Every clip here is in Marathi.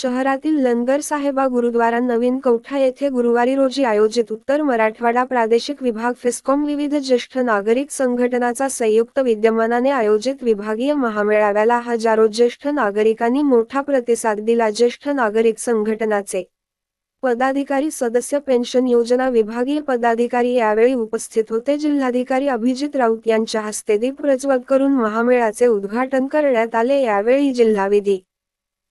शहरातील लंगर साहेबा गुरुद्वारा नवीन कौठा येथे गुरुवारी रोजी आयोजित. उत्तर मराठवाडा प्रादेशिक विभाग फिस्कॉम विविध ज्येष्ठ नागरिक संघटनाचा संयुक्त विद्यमानाने आयोजित विभागीय महामेळाव्याला हजारो ज्येष्ठ नागरिकांनी मोठा प्रतिसाद दिला. ज्येष्ठ नागरिक संघटनाचे पदाधिकारी सदस्य पेन्शन योजना विभागीय पदाधिकारी यावेळी उपस्थित होते. जिल्हाधिकारी अभिजित राऊत यांच्या हस्ते दीप प्रज्वलित करून महामेळाचे उद्घाटन करण्यात आले. यावेळी जिल्हा विधी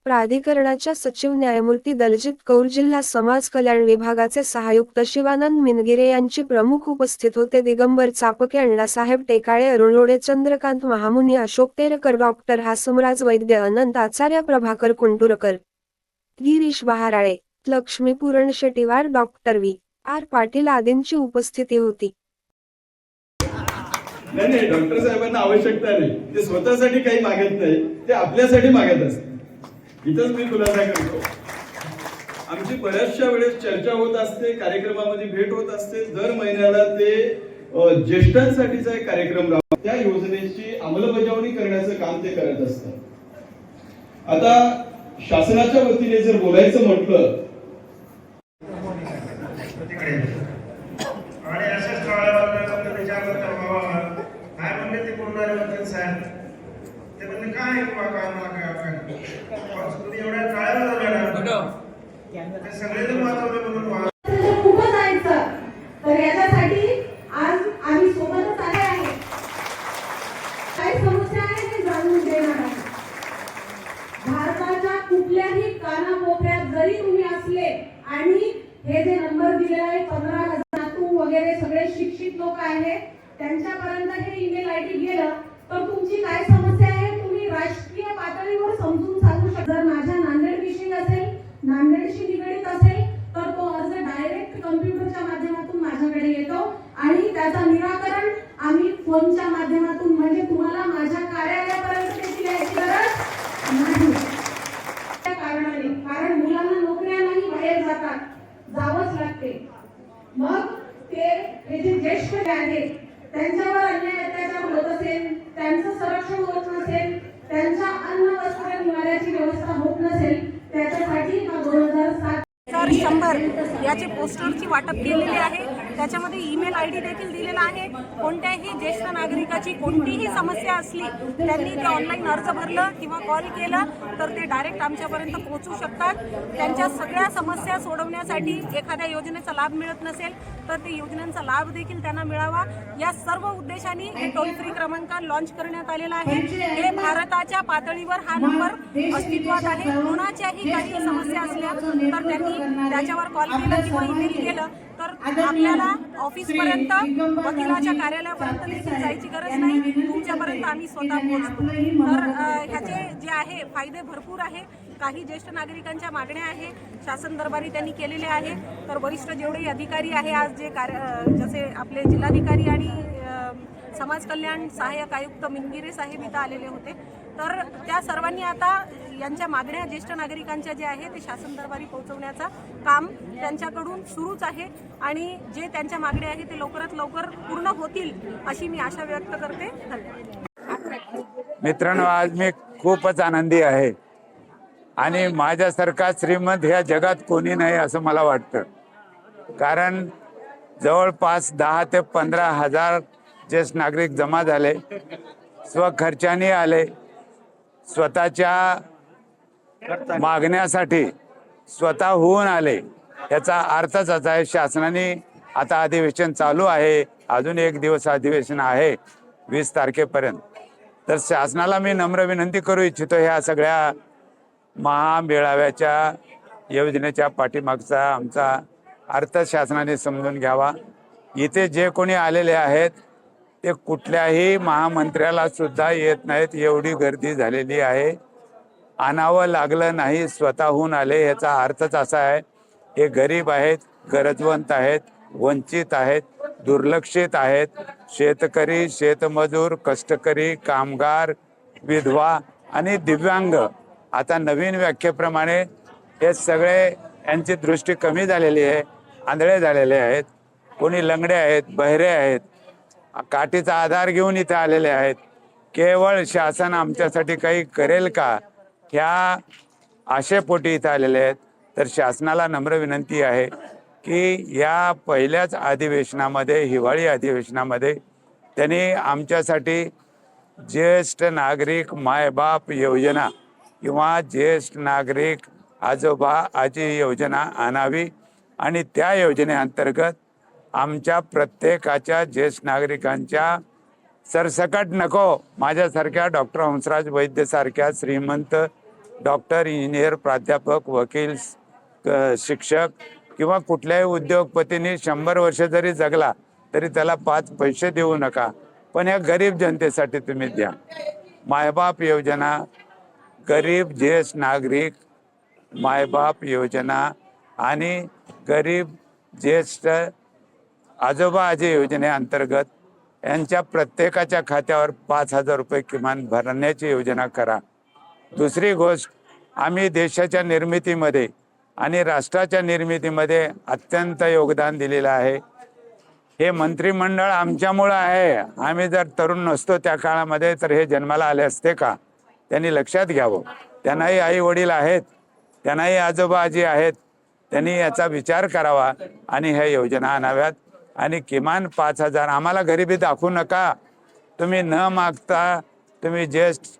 प्राधिकरणाच्या सचिव न्यायमूर्ती दलजित कौर जिल्हा समाज कल्याण विभागाचे सहायुक्त शिवानंद मिनगिरे यांची प्रमुख उपस्थित होते. Digambar Chapke Annasaheb Tekale Arunode Chandrakant Mahamuni Ashok Terkar doctor Hasamraj Vaidya Anant Acharya Prabhakar Kunturkar Girish Baharale Lakshmi Puran Shetiwar doctor V. R. Patil आदींची उपस्थिती होती. नाही नाही डॉक्टर साहेबांना आवश्यकता नाही. ते स्वतःसाठी काही मागत नाही ते आपल्यासाठी मागत असते इथंच मी खुलासा करतो. आमची बऱ्याचशा वेळेस चर्चा होत असते कार्यक्रमामध्ये भेट होत असते. दर महिन्याला ते ज्येष्ठांसाठीचा एक कार्यक्रम राहतो. त्या योजनेची अंमलबजावणी करण्याचं काम ते करत असतात. आता शासनाच्या वतीने जर बोलायचं म्हटलं आणि अशाच टळाला काय म्हणले ते बोलणारे म्हणतात साहेब? म्हणले काय बाबा काय तुम्ही एवढ्या ना ते सगळे जण वाचवले म्हणून कुठं जायचं तर याच्यासाठी आज आम्ही सोबतच आले आहे. काय समस्या आहे हे जाणून देणार आहे. भारताच्या कुठल्याही कानाकोपऱ्यात जरी तुम्ही असले आणि हे जे नंबर दिलेला आहे पंधरा हजार तू वगैरे सगळे शिक्षित लोक आहेत त्यांच्यापर्यंत हे ईमेल आय डी गेलं तर तुमची काय राष्ट्रीय पातळीवर समजून सांगू शकतो. जर माझ्या नांदेड विषयी असेल नांदेडशी निगडीत असेल तर तो अर्ज डायरेक्ट कम्प्युटरच्या माध्यमातून माझ्याकडे येतो. आणि त्याचं निराकरण आम्ही फोनच्या माध्यमातून म्हणजे तुम्हाला माझ्या कार्यालयापर्यंत यायची गरज नाही. त्या कारणाने कारण मुलांना नोकऱ्या नाही बाहेर जातात. जावंच लागते. मग ते हे जे ज्येष्ठ आहेत त्यांच्यावर अन्याय अत्याचार होत असेल त्यांचं संरक्षण होत नसेल त्यांच्या अन्न वस्त्र निवाऱ्याची व्यवस्था होत नसेल त्याच्यासाठी हा दोन हजार सात तर शंभर याचे पोस्टरची वाटप केलेले आहे. त्याच्यामध्ये ईमेल आय डी देखील दिलेला आहे. कोणत्याही ज्येष्ठ नागरिकाची कोणतीही समस्या असली त्यांनी ते ऑनलाईन अर्ज भरलं किंवा कॉल केला तर ते डायरेक्ट आमच्यापर्यंत पोहोचू शकतात. त्यांच्या सगळ्या समस्या सोडवण्यासाठी एखाद्या योजनेचा लाभ मिळत नसेल तर ते योजनांचा लाभ देखील त्यांना मिळावा. या सर्व उद्देशाने हे टोल फ्री क्रमांक लॉन्च करण्यात आलेला आहे. हे भारताच्या पातळीवर हा नंबर अस्तित्वात आहे. कोणाच्याही काही समस्या असल्या तर त्यांनी त्याच्यावर कॉल केला किंवा ईमेल केलं तर आपल्याला ऑफिस पर्यंत वकिलाच्या कार्यालयापर्यंत देखील जायची गरज नाही. तुमच्यापर्यंत आम्ही स्वतः पोहोचतो. तर ह्याचे जे आहे फायदे भरपूर आहे. काही ज्येष्ठ नागरिकांच्या मागण्या आहे. शासन दरबारी त्यांनी केलेले आहे. तर वरिष्ठ जेवढे अधिकारी आहे आज जे कार्य जसे आपले जिल्हाधिकारी आणि समाज कल्याण सहाय्यक आयुक्त मिंगिरे साहेब इथं आलेले होते. तर त्या सर्वांनी आता यांच्या मागण्या ज्येष्ठ नागरिकांच्या ज्या आहे ते शासन दरबारी पोहोचवण्याचा काम त्यांच्याकडून सुरूच आहे आणि जे त्यांच्या मागण्या आहे ते लवकरात लवकर पूर्ण होतील अशी मी आशा व्यक्त करते. धन्यवाद. मित्रांनो आज मी खूपच आनंदी आहे आणि माझ्यासारखा श्रीमंत ह्या जगात कोणी नाही असं मला वाटतं. कारण जवळपास दहा ते पंधरा हजार ज्येष्ठ नागरिक जमा झाले स्वखर्चाने आले स्वतःच्या मागण्यासाठी स्वतःहून आले याचा अर्थच असा आहे शासनाने आता अधिवेशन चालू आहे अजून एक दिवस अधिवेशन आहे वीस तारखेपर्यंत. तर शासनाला मी नम्र विनंती करू इच्छितो ह्या सगळ्या महामेळाव्याच्या योजनेच्या पाठीमागचा आमचा अर्थ शासनाने समजून घ्यावा. इथे जे कोणी आलेले आहेत ते कुठल्याही महामंत्र्याला सुद्धा येत नाहीत एवढी गर्दी झालेली आहे. आणावं लागलं नाही स्वतःहून आले याचा अर्थच असा आहे हे गरीब आहेत गरजवंत आहेत वंचित आहेत दुर्लक्षित आहेत. शेतकरी शेतमजूर कष्टकरी कामगार विधवा आणि दिव्यांग. आता नवीन व्याख्येप्रमाणे हे सगळे यांची दृष्टी कमी झालेली आहे आंधळे झालेले आहेत. कोणी लंगडे आहेत बहिरे आहेत काठीचा आधार घेऊन इथे आलेले आहेत. केवळ शासन आमच्यासाठी काही करेल का? ह्या आशेपोटी इथं आलेले आहेत. तर शासनाला नम्र विनंती आहे की या पहिल्याच अधिवेशनामध्ये हिवाळी अधिवेशनामध्ये त्यांनी आमच्यासाठी ज्येष्ठ नागरिक मायबाप योजना किंवा ज्येष्ठ नागरिक आजोबा आजी योजना आणावी आणि त्या योजनेअंतर्गत आमच्या प्रत्येकाच्या ज्येष्ठ नागरिकांच्या सरसकट नको माझ्यासारख्या डॉक्टर हंसराज वैद्यसारख्या श्रीमंत डॉक्टर इंजिनियर प्राध्यापक वकील क- शिक्षक किंवा कुठल्याही उद्योगपतींनी शंभर वर्ष जरी जगला तरी त्याला पाच पैसे देऊ नका. पण या गरीब जनतेसाठी तुम्ही द्या. मायबाप योजना गरीब ज्येष्ठ नागरिक मायबाप योजना आणि गरीब ज्येष्ठ आजोबा आजी योजनेअंतर्गत यांच्या प्रत्येकाच्या खात्यावर पाच हजार रुपये किमान भरण्याची योजना करा. दुसरी गोष्ट आम्ही देशाच्या निर्मितीमध्ये आणि राष्ट्राच्या निर्मितीमध्ये अत्यंत योगदान दिलेलं आहे. हे मंत्रिमंडळ आमच्यामुळं आहे. आम्ही जर तरुण नसतो त्या काळामध्ये तर हे जन्माला आले असते का? त्यांनी लक्षात घ्यावं. त्यांनाही आई वडील आहेत. त्यांनाही आजोबा आजी आहेत. त्यांनी याचा विचार करावा आणि ह्या योजना आणाव्यात. आणि किमान पाच हजार. आम्हाला गरिबी दाखवू नका. तुम्ही न मागता तुम्ही जस्ट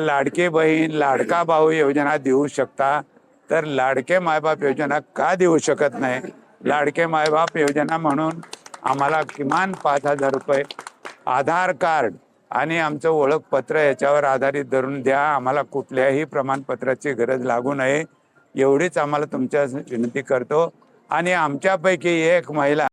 लाडके बहीण लाडका भाऊ योजना देऊ शकता. तर लाडके मायबाप योजना का देऊ शकत नाही? लाडके मायबाप योजना म्हणून आम्हाला किमान पाच हजार रुपये आधार कार्ड आणि आमचं ओळखपत्र याच्यावर आधारित धरून द्या. आम्हाला कुठल्याही प्रमाणपत्राची गरज लागू नये. एवढीच आम्हाला तुमच्या विनंती करतो. आणि आमच्यापैकी एक महिला